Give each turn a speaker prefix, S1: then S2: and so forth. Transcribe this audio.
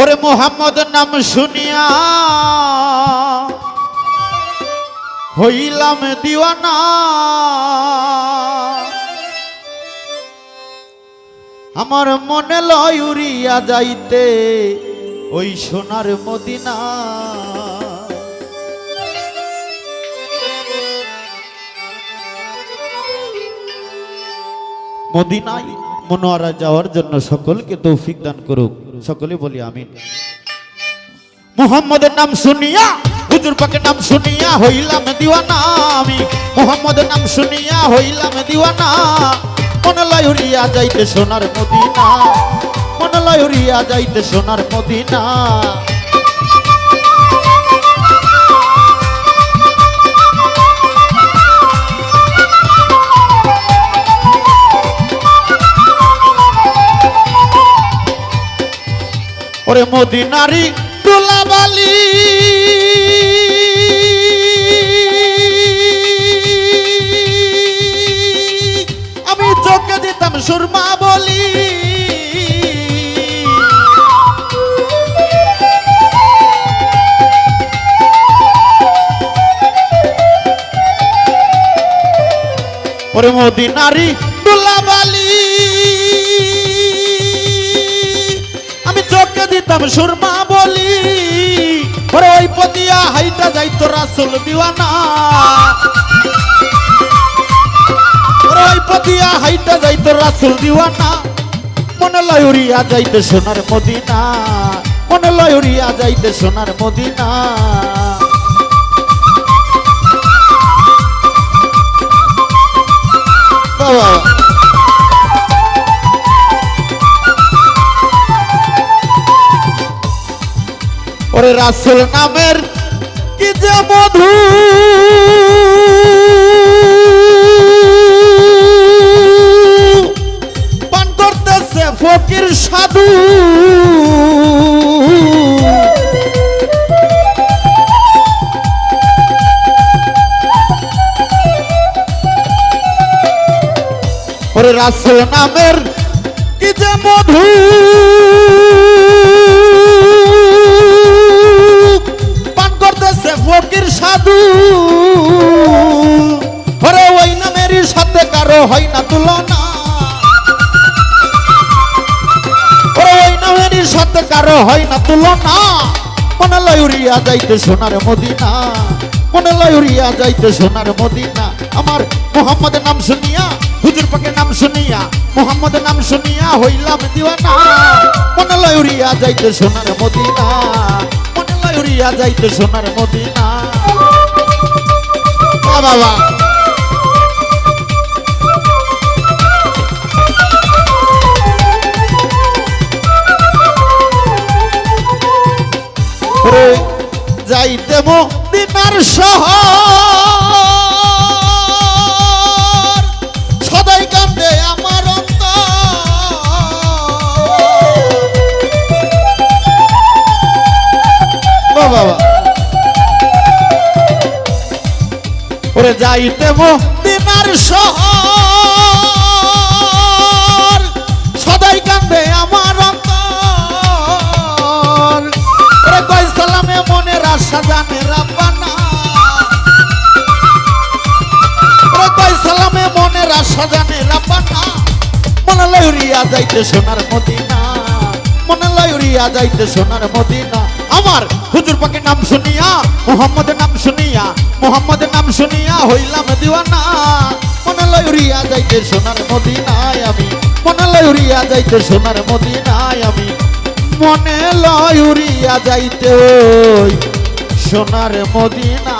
S1: ওরে মোহাম্মদ নাম শুনিয়া হইলাম দিওয়ানা। আমার মনে লয় উড়িয়া যাইতে ওই সোনার মদিনা। মদিনায় মনোয়ারা যাওয়ার জন্য সকলকে তৌফিক দান করুক। সকলে বলি আমিন। মুহাম্মদের নাম শুনিয়া, হুজুর পাকের নাম শুনিয়া হইলাম দিওয়ানা আমি। মুহাম্মদের নাম শুনিয়া হইলাম দিওয়ানা। মনে লয়ুরিয়া যাইতে সোনার মদিনা। মনে লয়ুরিয়া যাইতে সোনার মদিনা। ওরে মদিনারি দুলাবালি। আমি চোখে দিতাম সুরমা বলি। ওরে মদিনারি দুলাবালি। দিতাম সুরমা বলি, ওরে ওই পতিয়া হাইটা যাইতো রাসুল দিওয়ানা। পতিয়া হাইটা যাইতো রাসুল দিওয়ানা। মনে লয় উড়িয়া যাইতে সোনার মদিনা। মনে লয় উড়িয়া যাইতে সোনার মদিনা। বাবা। রাসুল নামের কি যে মধু? পান করতেছে ফকির সাধু। রাসুল নামের কি যে মধু? হয় না তুলনা। ওই নামের সাথে কারও হয় না তুলনা। মনে লয় উড়িয়া যাইতে সোনার মদিনা। মনে লয় উড়িয়া যাইতে সোনার মদিনা। আমার মোহাম্মদের নাম শুনিয়া, হুজুর পাকের নাম শুনিয়া, মোহাম্মদের নাম শুনিয়া হইলাম দিওয়ানা। মনে লয় উড়িয়া যাইতে সোনার মদিনা। মনে লয় উড়িয়া যাইতে সোনার মদিনা। বাবা। মদিনার শহর। ওরে যাইতে মদিনার শহর। সদাই কান্দে আমার মনের আশা জানে রাব্বানা মনে লয়রিয়া যাইতে সোনার মদিনা। মনে লয়রিয়া যাইতে সোনার মদিনা। আমার হুজুর পাকের নাম শুনিয়া, মোহাম্মদের নাম শুনিয়া, মোহাম্মদের নাম শুনিয়া হইলাম দিওয়ানা। মনে লয়রিয়া যাইতে সোনার মদিনায় আমি মনে লয়রিয়া যাইতে সোনার মদিনায় আমি। মনে লয় উড়িয়া যাইতে ওই সোনার মদিনা